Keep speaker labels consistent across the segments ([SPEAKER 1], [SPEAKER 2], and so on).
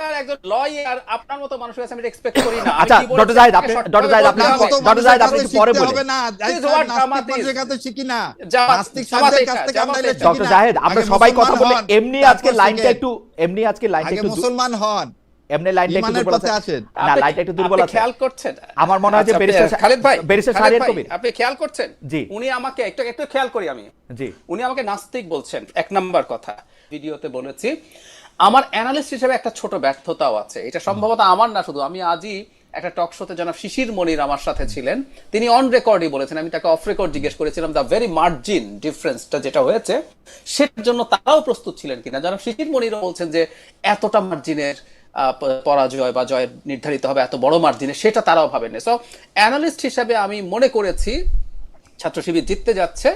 [SPEAKER 1] Lawyer একজন lawyer আপনার মতো মানুষের কাছে আমি এক্সপেক্ট করি না।
[SPEAKER 2] আচ্ছা, ডক্টর জাহিদ, আপনি- ডক্টর জাহিদ, আপনি- ডক্টর- ডক্টর জাহিদ, আপনি একটু পরে বলেন।
[SPEAKER 3] হবে না
[SPEAKER 1] This is
[SPEAKER 3] জাহিদ
[SPEAKER 1] what
[SPEAKER 3] সাহেব, নাস্তিক
[SPEAKER 1] জামাত is.
[SPEAKER 3] মানুষের কাছে শিখি না।
[SPEAKER 1] জামাত-
[SPEAKER 3] নাস্তিক
[SPEAKER 1] জামাত
[SPEAKER 3] সাহেবদের
[SPEAKER 1] এটা,
[SPEAKER 3] কাছ থেকে
[SPEAKER 1] জামাত
[SPEAKER 3] আমরা এগুলো
[SPEAKER 1] এটা।
[SPEAKER 3] শিখি
[SPEAKER 2] ডক্টর
[SPEAKER 3] না।
[SPEAKER 2] জাহেদ আমরা
[SPEAKER 3] আগে
[SPEAKER 2] সবাই কথা বলে এমনি আজকে লাইনটা একটু এমনি আজকে লাইনটা একটু
[SPEAKER 3] মুসলমান হন।
[SPEAKER 2] এমনি লাইনটা একটু দুর্বল আছে না লাইনটা একটু দুর্বল আছে
[SPEAKER 1] খেয়াল করছেন?
[SPEAKER 2] আমার মনে হয় যে
[SPEAKER 1] আচ্ছা, খালেদ ভাই
[SPEAKER 2] ব্যারিস্টার শাহরিয়ার কবির।
[SPEAKER 1] আপনি খেয়াল করছেন?
[SPEAKER 2] জি।
[SPEAKER 1] উনি আমাকে একটু একটু খেয়াল করি আমি।
[SPEAKER 2] জি।
[SPEAKER 1] উনি আমাকে নাস্তিক বলছেন এক নাম্বার কথা। ভিডিওতে বলেছি আমার অ্যানালিস্ট হিসেবে একটা ছোট ব্যর্থতাও আছে। এটা সম্ভবত আমার না শুধু আমি আজই একটা টক শোতে জনাব শিশির মনির আমার সাথে ছিলেন। তিনি অন রেকর্ডই বলেছেন আমি তাকে অফ রেকর্ড জিজ্ঞেস করেছিলাম দ্য ভেরি মার্জিন ডিফারেন্সটা যেটা হয়েছে সেটার জন্য তারাও প্রস্তুত ছিলেন কিনা। জনাব শিশির মনিরও বলছেন যে এতটা মার্জিনের আহ, পরাজয় বা জয় নির্ধারিত হবে এত বড় মার্জিনে সেটা তারাও ভাবেন সো অ্যানালিস্ট হিসাবে আমি মনে করেছি ছাত্র শিবির জিততে যাচ্ছে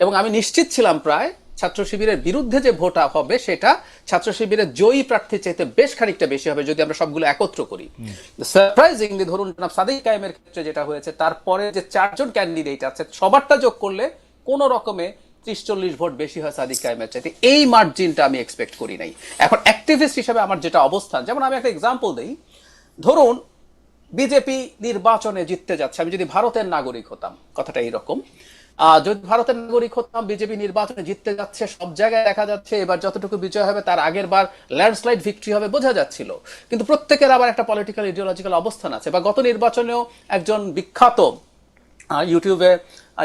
[SPEAKER 1] এবং আমি নিশ্চিত ছিলাম প্রায় ছাত্র শিবিরের বিরুদ্ধে যে ভোট হবে সেটা ছাত্র শিবিরের জয়ী প্রার্থীর চাইতে বেশ খানিকটা বেশি হবে যদি আমরা সবগুলো একত্র করি। সারপ্রাইজিংলি ধরুন জনাব সাদিক কায়েমের ক্ষেত্রে যেটা হয়েছে তারপরে যে চারজন ক্যান্ডিডেট আছে সবারটা যোগ করলে কোন রকমে ত্রিশ চল্লিশ ভোট বেশি হয় সাদিক কায়েমের চাইতে। এই মার্জিনটা আমি এক্সপেক্ট করি নাই। এখন অ্যাক্টিভিস্ট হিসেবে আমার যেটা অবস্থান যেমন আমি একটা এক্সাম্পল দিই। ধরুন বিজেপি নির্বাচনে জিততে যাচ্ছে আমি যদি ভারতের নাগরিক হতাম কথাটা এইরকম। যদি ভারতের নাগরিক হতাম বিজেপি নির্বাচনে জিততে যাচ্ছে, সব জায়গায় দেখা যাচ্ছে, এবার যতটুকু বিজয় হবে, তার আগের বার ল্যান্ডস্লাইড ভিক্টরি হবে বোঝা যাচ্ছিল। কিন্তু প্রত্যেকের আবার একটা পলিটিক্যাল ইডিওলজিক্যাল অবস্থান আছে। বা গত নির্বাচনেও একজন বিখ্যাত ইউটিউবে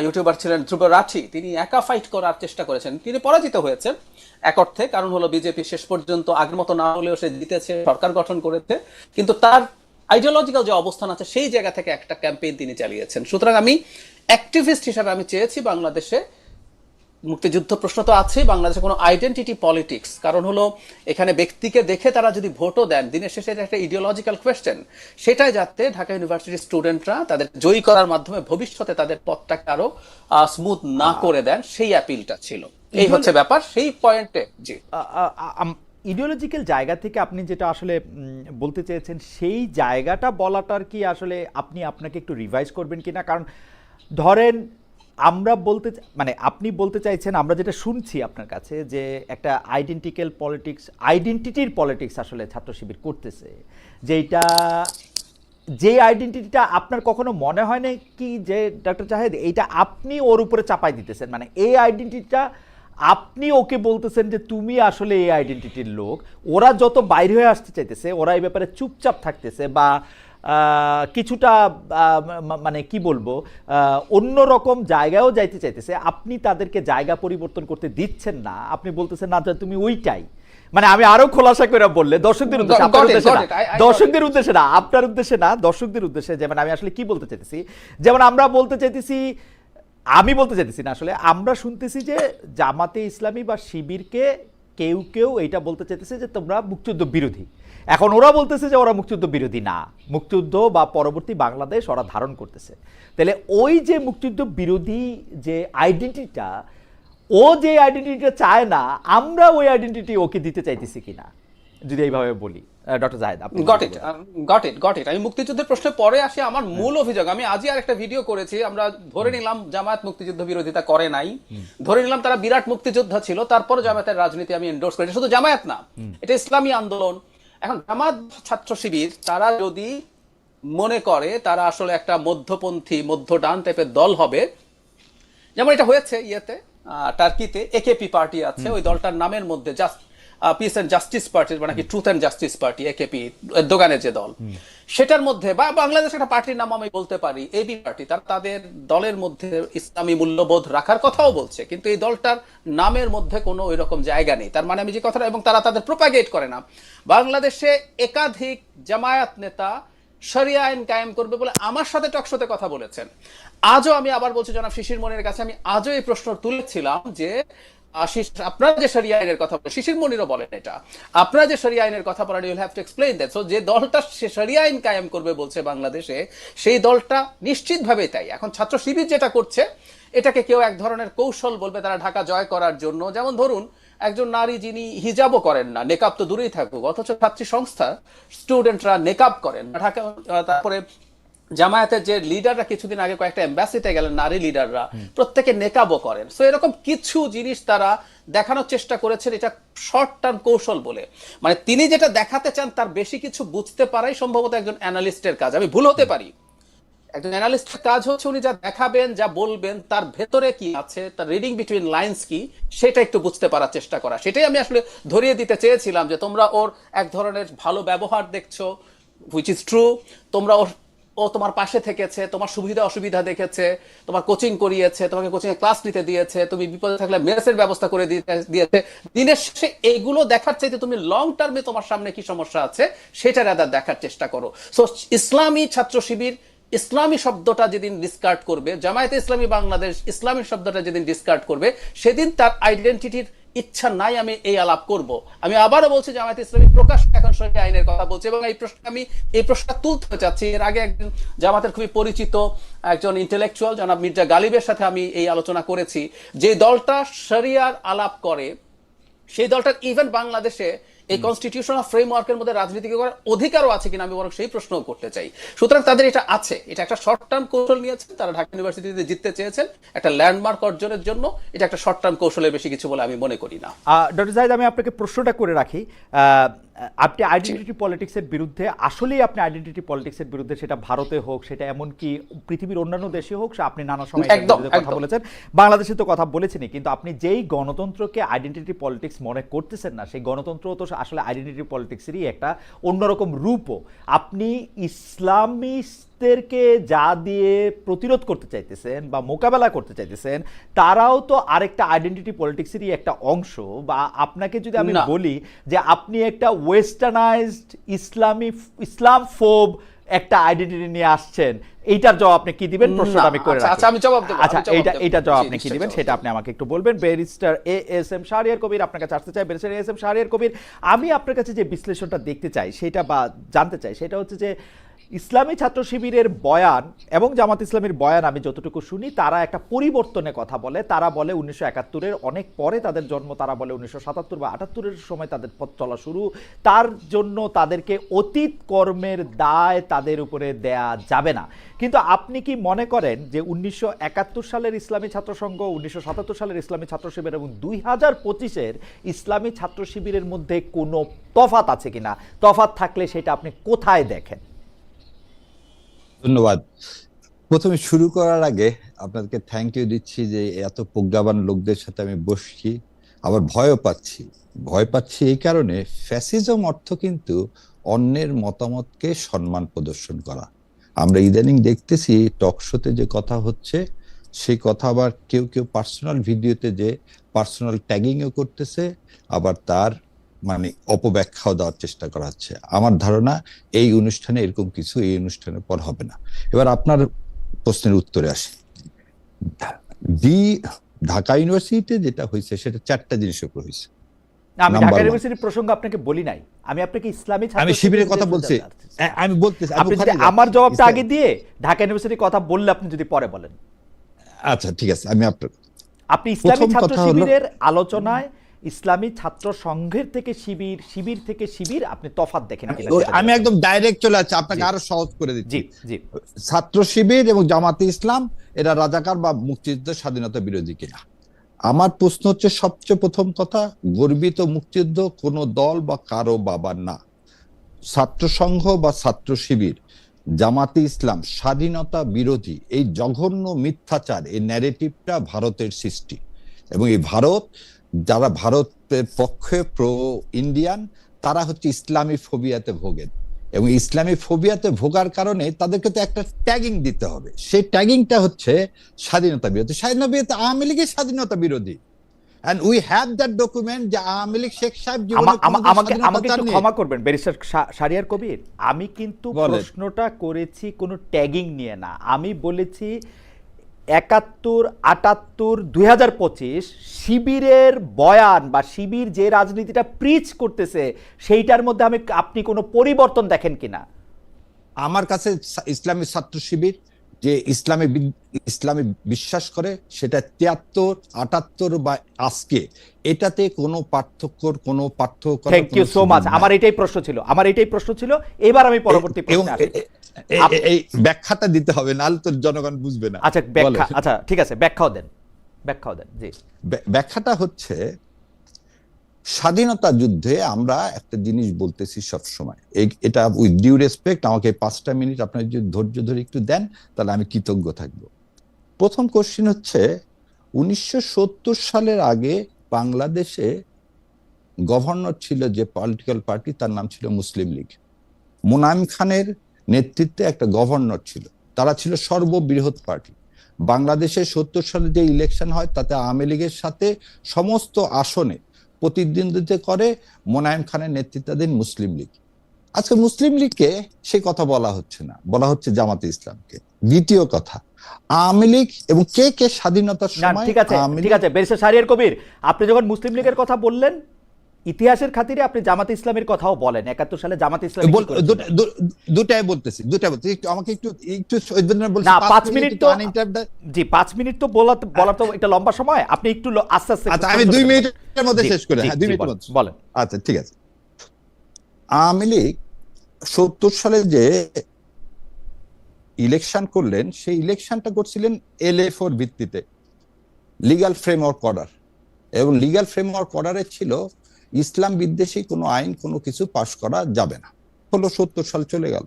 [SPEAKER 1] ইউটিউবার ছিলেন ধ্রুব রাঠি। তিনি একা ফাইট করার চেষ্টা করেছেন। তিনি পরাজিত হয়েছেন এক অর্থে। কারণ হলো বিজেপি শেষ পর্যন্ত আগের মতো না হলেও সে জিতেছে, সরকার গঠন করেছে। কিন্তু তার আইডিওলজিক্যাল যে অবস্থান আছে, সেই জায়গা থেকে একটা ক্যাম্পেইন তিনি চালিয়েছেন। সুতরাং আমি অ্যাক্টিভিস্ট হিসাবে আমি চেয়েছি বাংলাদেশে মুক্তিযুদ্ধ প্রশ্ন তো আছে বাংলাদেশে কোনো আইডেন্টিটি পলিটিক্স কারণ হলো এখানে ব্যক্তিকে দেখে তারা যদি ভোটও দেন দিনের শেষে এটা একটা ইডিওলজিক্যাল কোয়েশ্চেন সেটাই যাতে ঢাকা ইউনিভার্সিটির স্টুডেন্টরা তাদের জয়ী করার মাধ্যমে ভবিষ্যতে তাদের পথটাকে আরও স্মুথ না করে দেন সেই অ্যাপিলটা ছিল। এই হচ্ছে ব্যাপার সেই পয়েন্টে জি।
[SPEAKER 2] ইডিওলজিক্যাল জায়গা থেকে আপনি যেটা আসলে বলতে চেয়েছেন সেই জায়গাটা বলাটার কি আসলে আপনি আপনাকে একটু রিভাইজ করবেন কিনা? কারণ ধরেন আমরা বলতে মানে আপনি বলতে চাইছেন, আমরা যেটা শুনছি আপনার কাছে যে একটা আইডেন্টিক্যাল পলিটিক্স আইডেন্টিটির পলিটিক্স আসলে ছাত্র শিবির করতেছে যেটা যে আইডেন্টিটিটা আপনার কখনো মনে হয় না কি যে ডক্টর জাহেদ, এইটা আপনি ওর উপরে চাপাই দিতেছেন? মানে এই আইডেন্টিটিটা আপনি ওকে বলতেছেন যে তুমি আসলে এই আইডেন্টিটির লোক, ওরা যত বাইরে হয়ে আসতে চাইতেছে, ওরা এই ব্যাপারে চুপচাপ থাকতেছে বা কিছুটা মানে কি বলব অন্য রকম জায়গায়ও যাইতে চাইতেছে। আপনি তাদেরকে জায়গা পরিবর্তন করতে দিচ্ছেন না। আপনি বলতেছেন না তুমি ওইটাই। মানে আমি আরও খোলাসা করে বললে দর্শকদের উদ্দেশ্যে আপনার উদ্দেশ্যে না। দর্শকদের উদ্দেশ্যে না আপনার উদ্দেশ্যে না দর্শকদের উদ্দেশ্যে যেমন আমি আসলে কি বলতে চাইতেছি যেমন আমরা বলতে চাইতেছি আমি বলতে চাইতেছি না আসলে আমরা শুনতেছি যে জামাতে ইসলামী বা শিবিরকে কেউ কেউ এইটা বলতে চাইতেছে যে তোমরা মুক্তিযুদ্ধ বিরোধী। এখন ওরা বলতেছে যে ওরা মুক্তিযুদ্ধ বিরোধী না। মুক্তিযুদ্ধ বা পরবর্তী বাংলাদেশ ওরা ধারণ করতেছে। তাহলে ওই যে মুক্তিযুদ্ধ বিরোধী যে আইডেন্টিটিটা ও যে আইডেন্টিটিটা চায় না আমরা ওই আইডেন্টিটি ওকে দিতে চাইতেছি কিনা? যদি এইভাবে বলি। ডক্টর জাহেদ আপনি
[SPEAKER 1] got it got it got it আমি মুক্তিযুদ্ধের প্রশ্নে পরে আসি আমার মূল অভিযোগ। আমি আজই আর একটা ভিডিও করেছি আমরা ধরে নিলাম জামায়াত মুক্তিযুদ্ধ বিরোধিতা করে নাই। ধরে নিলাম তারা বিরাট মুক্তিযোদ্ধা ছিল তারপর জামায়াতের রাজনীতি আমি এন্ডোর্স করি। শুধু জামায়াত না এটা ইসলামী আন্দোলন। এখন জামাত ছাত্র শিবির তারা যদি মনে করে তারা আসলে একটা মধ্যপন্থী মধ্য ডান টাইপের দল হবে যেমন এটা হয়েছে ইয়েতে আহ, টার্কিতে একেপি পার্টি আছে ওই দলটার নামের মধ্যে just peace and justice party মানে কি truth and justice party AKP দোকানের যে দল সেটার মধ্যে বা বাংলাদেশ একটা পার্টির নাম আমি বলতে পারি এবি পার্টি তার তাদের দলের মধ্যে ইসলামী মূল্যবোধ রাখার কথাও বলছে কিন্তু এই দলটার নামের মধ্যে কোনো ওই রকম জায়গা নেই। তার মানে আমি যে কথাটা এবং তারা তাদের প্রোপাগেট করে না। বাংলাদেশে একাধিক জামায়াত নেতা শরিয়া আইন কায়েম করবে বলে আমার সাথে টকশোতে কথা বলেছেন। আজও আমি আবার বলছি জনাব শিশির মনির কাছে আমি আজও এই প্রশ্ন তুলেছিলাম যে আশিস, আপনারা যে আইনের কথা বলেন, শিশির মনিরও বলেন এটা। আপনারা যে আইনের কথা বলেন you'll have to explain that so যে দলটা সে আইন কায়েম করবে বলছে বাংলাদেশে, সেই দলটা নিশ্চিতভাবে তাই। এখন ছাত্র শিবির যেটা করছে, এটাকে কেউ এক ধরনের কৌশল বলবে তারা ঢাকা জয় করার জন্য। যেমন ধরুন, একজন নারী যিনি হিজাবও করেন না, নেকাব তো দূরেই থাকুক, অথচ ছাত্রী সংস্থা স্টুডেন্টরা নেকাব করেন ঢাকা, তারপরে জামায়াতের যে লিডাররা কিছুদিন আগে কয়েকটা এম্বাসিতে গেলেন নারী লিডাররা প্রত্যেকে নেকাবো করেন। সো এরকম কিছু জিনিস তারা দেখানোর চেষ্টা করেছেন এটা শর্ট টার্ম কৌশল বলে। মানে তিনি যেটা দেখাতে চান তার বেশি কিছু বুঝতে পারাই সম্ভবত একজন অ্যানালিস্টের কাজ। আমি ভুল হতে পারি। একজন অ্যানালিস্টের কাজ হচ্ছে উনি যা দেখাবেন যা বলবেন তার ভেতরে কি আছে তার রিডিং বিটুইন লাইন্স কি সেটা একটু বুঝতে পারার চেষ্টা করা। সেটাই আমি আসলে ধরিয়ে দিতে চেয়েছিলাম যে তোমরা ওর এক ধরনের ভালো ব্যবহার দেখছ হুইচ ইজ ট্রু তোমরা ওর ও তোমার পাশে থেকেছে, তোমার সুবিধা অসুবিধা দেখেছে, তোমার কোচিং করিয়েছে, তোমাকে কোচিং এ ক্লাস নিতে দিয়েছে, তুমি বিপদে থাকলে মেসের ব্যবস্থা করে দিয়েছে। দিনের শেষে এইগুলো দেখার চাইতে তুমি লং টার্মে তোমার সামনে কি সমস্যা আছে, সেটা রাদার দেখার চেষ্টা করো। সো ইসলামী ছাত্র শিবির, ইসলামী শব্দটা যেদিন ডিসকার্ড করবে, জামায়াতে ইসলামী বাংলাদেশ, ইসলামী শব্দটা যেদিন ডিসকার্ড করবে, সেদিন তার আইডেন্টিটির ইচ্ছা নাই আমি এই আলাপ করব। আমি আবারও বলছি জামায়াত ইসলামী প্রকাশ এখন সঙ্গে আইনের কথা বলছে এবং এই প্রশ্ন আমি এই প্রশ্নটা তুলতে চাচ্ছি। এর আগে একজন জামাতের খুবই পরিচিত একজন ইন্টেলেকচুয়াল জনাব মির্জা গালিবের সাথে আমি এই আলোচনা করেছি। যে দলটা শরিয়ার আলাপ করে, সেই দলটার ইভেন বাংলাদেশে এই কনস্টিটিউশনাল ফ্রেমওয়ার্কের মধ্যে রাজনীতি করার অধিকারও আছে কিনা আমি বরং সেই প্রশ্নও করতে চাই। সুতরাং তাদের এটা আছে। এটা একটা শর্ট টার্ম কৌশল নিয়েছেন তারা ঢাকা ইউনিভার্সিটিতে জিততে চেয়েছেন। একটা ল্যান্ডমার্ক অর্জনের জন্য এটা একটা শর্ট টার্ম কৌশলের বেশি কিছু বলে আমি মনে করি না।
[SPEAKER 2] ডক্টর জাহিদ, আমি আপনাকে প্রশ্নটা করে রাখি। আপনি আইডেন্টিটি পলিটিক্সের বিরুদ্ধে আসলেই আপনি আইডেন্টিটি পলিটিক্সের বিরুদ্ধে সেটা ভারতে হোক সেটা এমনকি পৃথিবীর অন্যান্য দেশে হোক আপনি নানা সময় কথা বলেছেন। বাংলাদেশে তো কথা বলেছেনই কিন্তু আপনি যেই গণতন্ত্রকে আইডেন্টিটি পলিটিক্স মনে করতেছেন না সেই গণতন্ত্র তো আসলে আইডেন্টিটি পলিটিক্সেরই একটা অন্যরকম রূপও। আপনি ইসলামিস্টদেরকে যা দিয়ে প্রতিরোধ করতে চাইতেছেন বা মোকাবেলা করতে চাইতেছেন তারাও তো আরেকটা আইডেন্টিটি পলিটিক্সেরই একটা অংশ বা আপনাকে যদি আমি বলি যে আপনি একটা ওয়েস্টার্নাইজড ইসলামী ইসলাম ফোব একটা আইডেন্টিটি নিয়ে আসছেন এইটার জবাব আপনি কি দিবেন? প্রশ্নটা আমি করে
[SPEAKER 1] আচ্ছা, আচ্ছা, আমি জবাব দেবো,
[SPEAKER 2] আচ্ছা এইটা। এইটা জবাব আপনি কি দিবেন? সেটা আপনি আমাকে একটু বলবেন। Barrister A S M Shahriar Kabir আপনার কাছে আসতে চাই। Barrister A S M Shahriar Kabir আমি আপনার কাছে যে বিশ্লেষণটা দেখতে চাই সেটা বা জানতে চাই সেটা হচ্ছে যে ইসলামী ছাত্র শিবিরের বয়ান এবং জামাত ইসলামের বয়ান আমি যতটুকু শুনি, তারা একটা পরিবর্তনের কথা বলে। তারা বলে উনিশশো একাত্তরের অনেক পরে তাদের জন্ম, তারা বলে উনিশশো সাতাত্তর বা আটাত্তরের সময় তাদের পথ চলা শুরু। তার জন্য তাদেরকে অতীত কর্মের দায় তাদের উপরে দেয়া যাবে না। কিন্তু আপনি কি মনে করেন যে উনিশশো একাত্তর সালের ইসলামী ছাত্র সংঘ, উনিশশো সাতাত্তর সালের ইসলামী ছাত্র শিবির এবং দুই হাজার পঁচিশের ইসলামী ছাত্র শিবিরের মধ্যে কোনো তফাত আছে কিনা? তফাত থাকলে সেটা আপনি কোথায় দেখেন?
[SPEAKER 3] ধন্যবাদ। প্রথমে শুরু করার আগে আপনাদেরকে থ্যাংক ইউ দিচ্ছি যে এত প্রজ্ঞাবান লোকদের সাথে আমি বসছি। আবার ভয়ও পাচ্ছি। ভয় পাচ্ছি এই কারণে ফ্যাসিজম অর্থ কিন্তু অন্যের মতামতকে সম্মান প্রদর্শন করা। আমরা ইদানিং দেখতেছি টক শোতে যে কথা হচ্ছে, সেই কথা আবার কেউ কেউ পার্সোনাল ভিডিওতে যে পার্সোনাল ট্যাগিংও করতেছে, আবার তার মানে অপব্যাখ্যাও দেওয়ার চেষ্টা করা হচ্ছে। আমার ধারণা এই অনুষ্ঠানে এরকম কিছু এই অনুষ্ঠানের পর হবে না। এবার আপনার প্রশ্নের উত্তরে আসি। ডি ঢাকা ইউনিভার্সিটিতে যেটা হয়েছে সেটা চারটা জিনিসের উপর হয়েছে।
[SPEAKER 2] আমি ঢাকা ইউনিভার্সিটির প্রসঙ্গ আপনাকে বলি নাই। আমি আপনাকে ইসলামী ছাত্র
[SPEAKER 3] আমি শিবিরের কথা বলছি। আমি বলতেছি
[SPEAKER 2] আপনি যদি আমার জবাবটা আগে দিয়ে ঢাকা ইউনিভার্সিটির কথা বললে আপনি যদি পরে বলেন।
[SPEAKER 3] আচ্ছা ঠিক আছে আমি আপনার
[SPEAKER 2] আপনি ইসলামী ছাত্র শিবিরের আলোচনায় ইসলামী ছাত্র সংঘের থেকে শিবির শিবির থেকে শিবির আপনি তফাত দেখেন
[SPEAKER 3] আমি একদম ডাইরেক্ট চলে যাচ্ছি আপনাকে আরও সহজ করে দিচ্ছি।
[SPEAKER 2] জি
[SPEAKER 3] ছাত্র শিবির এবং জামাতে ইসলাম এরা রাজাকার বা মুক্তিযুদ্ধের স্বাধীনতা বিরোধী কিনা? আমার প্রশ্ন হচ্ছে সবচেয়ে প্রথম কথা গর্বিত মুক্তিযুদ্ধ কোনো দল বা কারও বাবার না। ছাত্র সংঘ বা ছাত্র শিবির জামাতে ইসলাম স্বাধীনতা বিরোধী এই জঘন্য মিথ্যাচার এই ন্যারেটিভটা ভারতের সৃষ্টি। এবং এই ভারত যারা ভারতের পক্ষে প্রো ইন্ডিয়ান তারা হচ্ছে ইসলামী ফোবিয়াতে ভোগেন। এবং ইসলামী ফোবিয়াতে ভোগার কারণে তাদেরকে তো একটা ট্যাগিং দিতে হবে। সেই ট্যাগিংটা হচ্ছে স্বাধীনতা বিরোধী। স্বাধীনতা বিরোধী আওয়ামী লীগের স্বাধীনতা বিরোধী। And we have that document যে আওয়ামী লীগ শেখ সাহেব জীবনে
[SPEAKER 2] আমা- আমা-
[SPEAKER 3] কোনোদিন
[SPEAKER 2] আমাকে আমাকে একটু ক্ষমা করবেন ব্যারিস্টার শারিয়ার কবির। আমি কিন্তু। প্রশ্নটা করেছি কোনো ট্যাগিং নিয়ে না। আমি বলেছি একাত্তর, আটাত্তর, দুই শিবিরের বয়ান বা শিবির যে রাজনীতিটা প্রিচ করতেছে, সেইটার মধ্যে আমি, আপনি কোনো পরিবর্তন দেখেন কিনা?
[SPEAKER 3] আমার কাছে ইসলামী ছাত্র শিবির যে ইসলামে ইসলামে বিশ্বাস করে সেটা তিয়াত্তর আটাত্তর বা আজকে। এটাতে কোনো পার্থক্যর কোনো পার্থক্য
[SPEAKER 2] থ্যাংক ইউ সো মাচ আমার এটাই প্রশ্ন ছিল। আমার এটাই প্রশ্ন ছিল। এবার আমি পরবর্তী
[SPEAKER 3] এই ব্যাখ্যাটা দিতে হবে নাহলে তো জনগণ বুঝবে না।
[SPEAKER 2] আচ্ছা ব্যাখ্যা আচ্ছা ঠিক আছে ব্যাখ্যাও দেন। ব্যাখ্যাও দেন জি।
[SPEAKER 3] ব্যাখ্যাটা হচ্ছে স্বাধীনতা যুদ্ধে আমরা একটা জিনিস বলতেছি সবসময়। এটা উইথ ডিউ রেসপেক্ট আমাকে পাঁচটা মিনিট আপনার যদি ধৈর্য ধরে একটু দেন, তাহলে আমি কৃতজ্ঞ থাকব। প্রথম কোশ্চিন হচ্ছে, উনিশশো সত্তর সালের আগে বাংলাদেশে গভর্নর ছিল যে পলিটিক্যাল পার্টি তার নাম ছিল মুসলিম লীগ। মুনাইম খানের নেতৃত্বে একটা গভর্নর ছিল। তারা ছিল সর্ববৃহৎ পার্টি বাংলাদেশে সত্তর সালে যে ইলেকশন হয়, তাতে আওয়ামী লীগের সাথে সমস্ত আসনে প্রতিদ্বন্দ্বিতা করে মোনায়েম খানের নেতৃত্বাধীন মুসলিম লীগ। আজকে মুসলিম লীগকে সে কথা বলা হচ্ছে না বলা হচ্ছে জামাতে ইসলামকে। দ্বিতীয় কথা আওয়ামী লীগ এবং কে কে স্বাধীনতার সময়
[SPEAKER 2] ঠিক আছে ঠিক আছে বেরিস্টার সারিয়ার কবির আপনি যখন মুসলিম লীগের কথা বললেন ইতিহাসের খাতিরে আপনি জামাত ইসলামের কথাও বলেন। একাত্তর সালে জামাত ইসলাম
[SPEAKER 3] দুটাই বলতেছি দুটাই বলতেছি। একটু আমাকে একটু একটু
[SPEAKER 2] না, পাঁচ মিনিট তো- জি পাঁচ মিনিট তো বলা বলা তো একটা লম্বা সময়। আপনি একটু আস্তে আস্তে
[SPEAKER 3] আচ্ছা আমি দুই মিনিটের মধ্যে শেষ করে হ্যাঁ দুই
[SPEAKER 2] জি,
[SPEAKER 3] মিনিটের
[SPEAKER 2] বলেন,
[SPEAKER 3] মধ্যে।
[SPEAKER 2] বলেন।
[SPEAKER 3] আচ্ছা ঠিক আছে। আওয়ামী লীগ সত্তর সালে যে ইলেকশন করলেন সেই ইলেকশনটা করছিলেন এলএফওর ভিত্তিতে লিগ্যাল ফ্রেমওয়ার্ক অর্ডার এবং লিগ্যাল ফ্রেমওয়ার্ক অর্ডারে ছিল ইসলাম বিদ্বেষী কোনো আইন, কোনো কিছু পাশ করা যাবে না। হলো সত্তর সাল চলে গেল।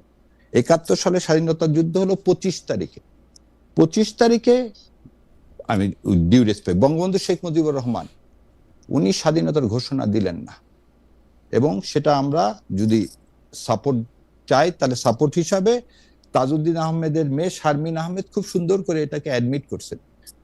[SPEAKER 3] একাত্তর সালে স্বাধীনতা যুদ্ধ হলো পঁচিশ তারিখে। পঁচিশ তারিখে, আমি ডিউ রেসপেক্ট বঙ্গবন্ধু শেখ মুজিবুর রহমান, উনি স্বাধীনতার ঘোষণা দিলেন না। এবং সেটা আমরা যদি সাপোর্ট চাই, তাহলে সাপোর্ট হিসাবে তাজউদ্দিন আহমেদের মেয়ে শারমিন আহমেদ খুব সুন্দর করে এটাকে অ্যাডমিট করছেন।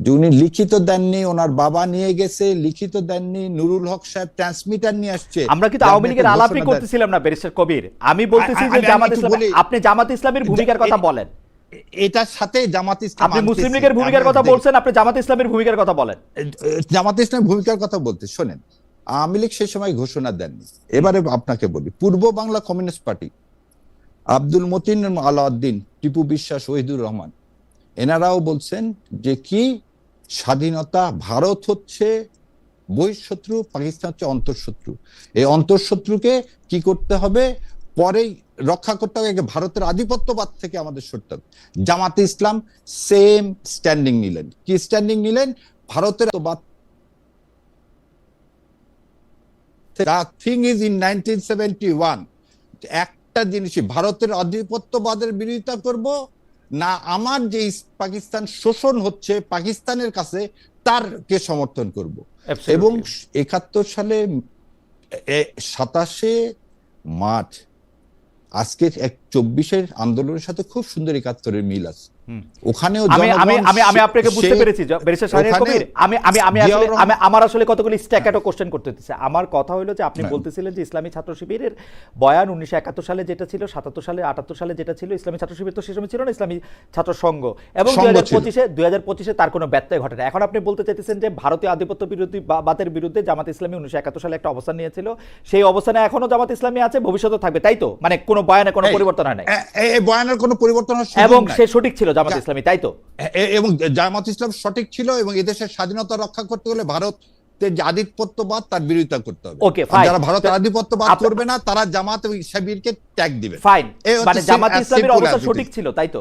[SPEAKER 3] যে উনি লিখিত দেননি ওনার বাবা নিয়ে গেছে লিখিত দেননি নুরুল হক সাহেব ট্রান্সমিটার নিয়ে আসছে।
[SPEAKER 2] আমরা কিন্তু আওয়ামী লীগের আলাপই করতেছিলাম না ব্যারিস্টার কবির। আমি বলতেছি যে জামাত ইসলাম আপনি জামাত ইসলামের ভূমিকার কথা বলেন।
[SPEAKER 3] এটার সাথে জামাত ইসলাম
[SPEAKER 2] আপনি মুসলিম লীগের ভূমিকার কথা বলছেন আপনি জামাত ইসলামের ভূমিকার কথা বলেন।
[SPEAKER 3] জামাত ইসলামের ভূমিকার কথা বলতে শোনেন আওয়ামী লীগ সেই সময় ঘোষণা দেননি। এবারে আপনাকে বলি পূর্ব বাংলা কমিউনিস্ট পার্টি আব্দুল মতিন আলাউদ্দিন টিপু বিশ্বাস ওহিদুর রহমান এনারাও বলছেন যে কি স্বাধীনতা ভারত হচ্ছে বহিঃশত্রু, পাকিস্তান হচ্ছে অন্তঃশত্রু। এই অন্তঃশত্রুকে কি করতে হবে? পরেই রক্ষা করতে হবে ভারতের আধিপত্যবাদ থেকে আমাদের সরতে হবে। জামাতে ইসলাম সেম স্ট্যান্ডিং নিলেন। কি স্ট্যান্ডিং নিলেন? ভারতের thing is in nineteen one একটা জিনিসই ভারতের আধিপত্যবাদের বিরোধিতা করব না আমার যে পাকিস্তান শোষণ হচ্ছে পাকিস্তানের কাছে তারকে সমর্থন করব এবং একাত্তর সালে সাতাশে মার্চ আজকে এক চব্বিশের আন্দোলনের সাথে খুব সুন্দর একাত্তরের মিল আছে। ওখানেও
[SPEAKER 2] আমি আমি আমি আপনাকে বুঝতে পেরেছি
[SPEAKER 3] ওখানে
[SPEAKER 2] কবির আমি আমি আমি আসলে আমি আমার আসলে কতগুলি স্ট্যাকেটো কোশ্চেন করতে হচ্ছে আমার কথা হলো যে আপনি
[SPEAKER 3] হ্যাঁ।
[SPEAKER 2] বলতেছিলেন যে ইসলামী ছাত্র শিবিরের বয়ান উনিশশো একাত্তর সালে যেটা ছিল সাতাত্তর সালে আটাত্তর সালে যেটা ছিল ইসলামী ছাত্র শিবির তো সে সময় ছিল না ইসলামী ছাত্র সংঘ। এবং দুই
[SPEAKER 3] সংঘ
[SPEAKER 2] হাজার
[SPEAKER 3] ছিল।
[SPEAKER 2] পঁচিশে দুই হাজার পঁচিশে তার কোনো ব্যত্যয় ঘটে না এখন আপনি বলতে চাইতেছেন যে ভারতীয় আধিপত্য বিরোধী বাতের বিরুদ্ধে জামাত ইসলামী উনিশশো একাত্তর সালে একটা অবস্থান নিয়েছিল। সেই অবস্থানে এখনও জামাত ইসলামী আছে ভবিষ্যতে থাকবে। তাই তো? মানে কোনো বয়ানে কোনো পরিবর্তন হয়
[SPEAKER 3] এই বয়ানের কোনো পরিবর্তন
[SPEAKER 2] এবং সে সঠিক ছিল জামাত ইসলামী তাই তো?
[SPEAKER 3] এবং জামাত ইসলাম সঠিক ছিল এবং এদেশের স্বাধীনতা রক্ষা করতে হলে ভারত যে আধিপত্যবাদ তার বিরোধিতা করতে হবে। যারা ভারতের আধিপত্যবাদ করবে না তারা জামাত এবং শিবিরকে ট্যাগ দিবে।
[SPEAKER 2] ফাইন মানে জামাত
[SPEAKER 3] as
[SPEAKER 2] ইসলামের অবস্থা সঠিক ছিল তাই তো?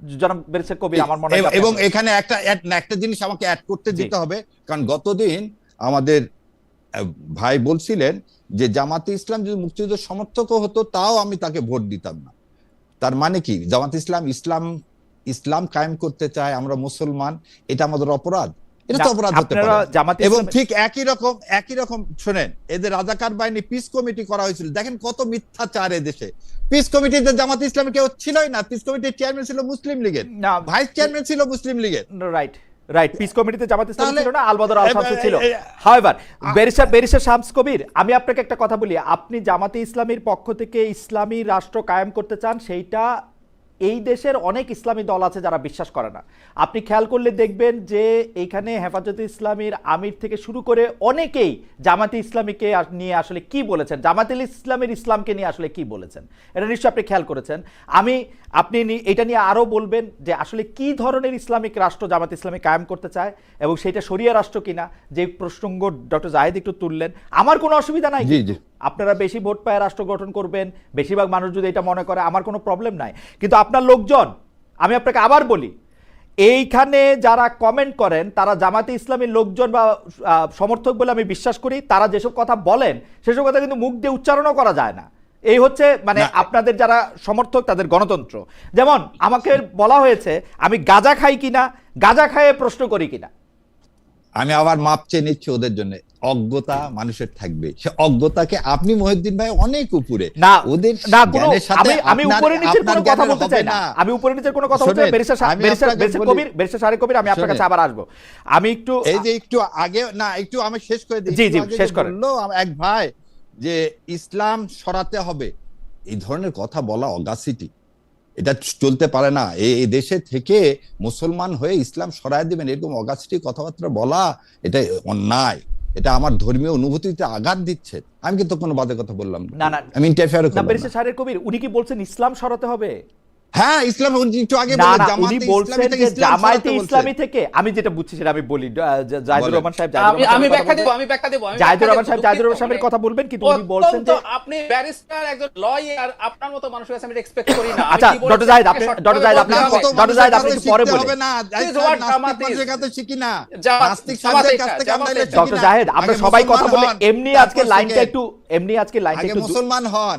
[SPEAKER 2] জনাব ব্যারিস্টার কবির আমার মনে হয়
[SPEAKER 3] এবং- এখানে একটা একটা জিনিস আমাকে অ্যাড করতে দিতে হবে কারণ গতদিন আমাদের ভাই বলছিলেন যে জামাতে ইসলাম যদি মুক্তিযুদ্ধের সমর্থক হতো তাও আমি তাকে ভোট দিতাম না। তার মানে কি? জামাতে ইসলাম ইসলাম ইসলাম কায়েম করতে চায় আমরা মুসলমান এটা আমাদের অপরাধ। এটা তো অপরাধ হতে পারে। এবং ঠিক একই রকম একই রকম শোনেন এদের রাজাকার বাহিনী পিস কমিটি করা হয়েছিল। দেখেন কত মিথ্যাচার দেশে পিস কমিটিতে জামাত ইসলামে কেউ ছিলই না। পিস কমিটির চেয়ারম্যান ছিল মুসলিম লীগের। ভাইস চেয়ারম্যান ছিল মুসলিম লীগের।
[SPEAKER 2] রাইট রাইট পিস কমিটিতে জামাত ইসলাম ছিল না আলবদর আল শামসু ছিল। হাওয়েভার বেরিসা বেরিসা শামস কবির আমি আপনাকে একটা কথা বলি। আপনি জামাতে ইসলামীর পক্ষ থেকে ইসলামী রাষ্ট্র কায়েম করতে চান সেইটা এই দেশের অনেক ইসলামী দল আছে যারা বিশ্বাস করে না। আপনি খেয়াল করলে দেখবেন যে এইখানে হেফাজতে ইসলামীর আমির থেকে শুরু করে অনেকেই জামাতে ইসলামীকে নিয়ে আসলে কি বলেছেন জামাতে ইসলামের ইসলামকে নিয়ে আসলে কি বলেছেন এটা নিশ্চয়ই আপনি খেয়াল করেছেন। আমি আপনি এটা নিয়ে আরও বলবেন যে আসলে কি ধরনের ইসলামিক রাষ্ট্র জামাত ইসলামী কায়েম করতে চায় এবং সেটা শরিয়া রাষ্ট্র কিনা যে প্রসঙ্গ ডক্টর জাহেদ একটু তুললেন আমার কোনো অসুবিধা নাই।
[SPEAKER 3] জি, জি।
[SPEAKER 2] আপনারা বেশি ভোট পায় রাষ্ট্র গঠন করবেন বেশিরভাগ মানুষ যদি এটা মনে করে আমার কোনো প্রবলেম নাই। কিন্তু আপনার লোকজন আমি আপনাকে আবার বলি এইখানে যারা কমেন্ট করেন তারা জামাতে ইসলামী লোকজন বা সমর্থক বলে আমি বিশ্বাস করি তারা যেসব কথা বলেন সেসব কথা কিন্তু মুখ দিয়ে উচ্চারণও করা যায় না। এই হচ্ছে মানে আপনাদের যারা সমর্থক তাদের গণতন্ত্র। যেমন আমাকে বলা হয়েছে আমি গাজা খাই কিনা গাজা খাইয়ে প্রশ্ন করি কিনা।
[SPEAKER 3] আমি আবার মাপ চেয়ে নিচ্ছি ওদের জন্য। অজ্ঞতা মানুষের থাকবে। সে অজ্ঞতাকে আপনি মহিউদ্দিন ভাই অনেক উপরে।
[SPEAKER 2] না
[SPEAKER 3] ওদের
[SPEAKER 2] না কোনো
[SPEAKER 3] জ্ঞানের সাথে
[SPEAKER 2] আমি আমি উপরে নিচের কোনো কথা বলতে চাই না। আমি উপরে নিচের কোনো কথা বলতে চাই বেরিসা বেরিসা বেরিসা কবির বেরিসা সারে কবির আমি আপনার কাছে আবার আসব। আমি একটু
[SPEAKER 3] এই যে একটু আগে না একটু আমি শেষ করে দিই।
[SPEAKER 2] জি, জি, শেষ করেন।
[SPEAKER 3] বলল এক ভাই যে ইসলাম সরাতে হবে। এই ধরনের কথা বলা অগাসিটি। এটা চলতে পারে না। এই এই দেশে থেকে মুসলমান হয়ে ইসলাম সরায় দিবেন এরকম অগাসিটি কথাবার্তা বলা এটা অন্যায়। এটা আমার ধর্মীয় অনুভূতিতে আঘাত দিচ্ছে। আমি কিন্তু কোনো বাদে কথা বললাম
[SPEAKER 2] না, না।
[SPEAKER 3] আমি ইন্টারফেয়ার
[SPEAKER 2] কবির উনি কি বলছেন ইসলাম সরাতে হবে?
[SPEAKER 3] হ্যাঁ ইসলাম উনি একটু আগে
[SPEAKER 2] উনি
[SPEAKER 3] ইসলামী
[SPEAKER 2] বলছেন
[SPEAKER 3] থেকে
[SPEAKER 2] যে জামায়াতে ইসলামী থেকে আমি যেটা বুঝছি সেটা আমি বলি জাহিদুর রহমান সাহেব
[SPEAKER 1] আমি ব্যাখ্যা দেবো
[SPEAKER 2] বলবেন।
[SPEAKER 1] আমি ব্যাখ্যা দেবো
[SPEAKER 2] জাহিদুর রহমান সাহেব জাহিদুর রহমান সাহেবের কথা বলবেন কিন্তু উনি বলছেন যে
[SPEAKER 1] আপনি ব্যারিস্টার একজন লয়ার আপনার মতো মানুষের কাছে আমি এক্সপেক্ট করি না
[SPEAKER 2] আচ্ছা, ডক্টর জাহিদ, আপনি- ডক্টর জাহিদ, আপনি- ডক্টর জাহিদ, আপনি পরে বলেন। ডক্টর। জাহেদ আমরা সবাই কথা বলে এমনি আজকে লাইনটা একটু এমনি আজকে লাইনটা একটু
[SPEAKER 3] মুসলমান হন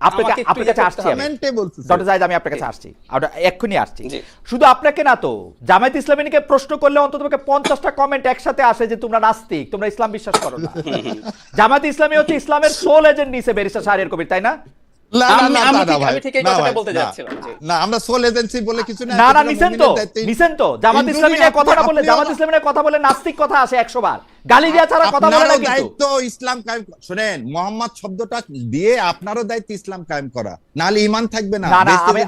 [SPEAKER 2] আপনাকে আপনার কাছে আসছি
[SPEAKER 1] হবে।
[SPEAKER 2] আমি
[SPEAKER 3] কমেন্টে বলতেছি।
[SPEAKER 2] ডক্টর জাহিদ আমি আপনার কাছে আসছি। এক্ষুনি আসছি। শুধু আপনাকে না তো জামায়াত ইসলামীকে প্রশ্ন করলে অন্তত পঞ্চাশটা কমেন্ট একসাথে আসে যে তোমরা নাস্তিক তোমরা ইসলাম বিশ্বাস করো না। জামায়াত ইসলামী হচ্ছে ইসলামের সোল এজেন্ট নিছে বেরিসা সাহের কবির তাই না?
[SPEAKER 3] না, না,
[SPEAKER 1] আমি-
[SPEAKER 3] না,
[SPEAKER 1] আমি
[SPEAKER 3] না,
[SPEAKER 1] ঠিক-
[SPEAKER 3] না, ভাই,
[SPEAKER 1] আমি ঠিক এই
[SPEAKER 3] না,
[SPEAKER 1] কথাটা
[SPEAKER 3] ভাই,
[SPEAKER 1] বলতে
[SPEAKER 3] না,
[SPEAKER 1] যাচ্ছিলাম, জি।
[SPEAKER 3] না আমরা সোল এজেন্সি বলে কিছু না
[SPEAKER 2] না না নিছেন তো নিছেন তো। জামাত ইসলামী নিয়ে
[SPEAKER 3] আপনি-
[SPEAKER 2] কথাটা বলে জামাত ইসলামী নিয়ে কথা বলে নাস্তিক কথা আসে একশো বার। গালি দেওয়া ছাড়া কথা বলে না
[SPEAKER 3] আপনারও
[SPEAKER 2] কিন্তু।
[SPEAKER 3] দায়িত্ব ইসলাম কায়েম শুনেন মোহাম্মদ শব্দটা দিয়ে আপনারও দায়িত্ব ইসলাম কায়েম করা। নাহলে ইমান থাকবে না।
[SPEAKER 2] না না আমি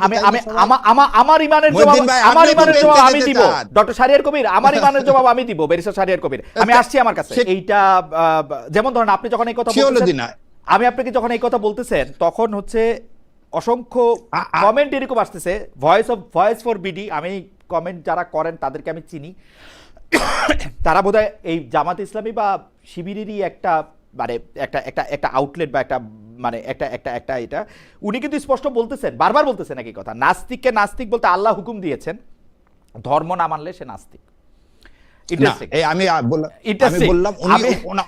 [SPEAKER 2] আমার ইমানের জবাব
[SPEAKER 3] ভাই,
[SPEAKER 2] আমার জবাব আমি দিব। ডক্টর শারিয়ার কবির আমার ইমানের জবাব আমি দিব বেরিসা শারিয়ার কবির। আমি আসছি আমার কাছে। এইটা আহ, যেমন ধরেন আপনি যখন এই কথা
[SPEAKER 3] দিনা।
[SPEAKER 2] আমি আপনাকে যখন এই কথা বলতেছেন তখন হচ্ছে অসংখ্য কমেন্ট এরকম আসতেছে। Voice of voice for BD আমি কমেন্ট যারা করেন তাদেরকে আমি চিনি। তারা বোধহয় এই জামাত ইসলামী বা শিবিরেরই একটা মানে একটা একটা একটা আউটলেট বা একটা মানে একটা একটা একটা এটা। উনি কিন্তু স্পষ্ট বলতেছেন বারবার বলতেছেন একই কথা। নাস্তিককে নাস্তিক বলতে আল্লাহ হুকুম দিয়েছেন। ধর্ম না মানলে সে নাস্তিক।
[SPEAKER 3] আমি বললাম আমি বললাম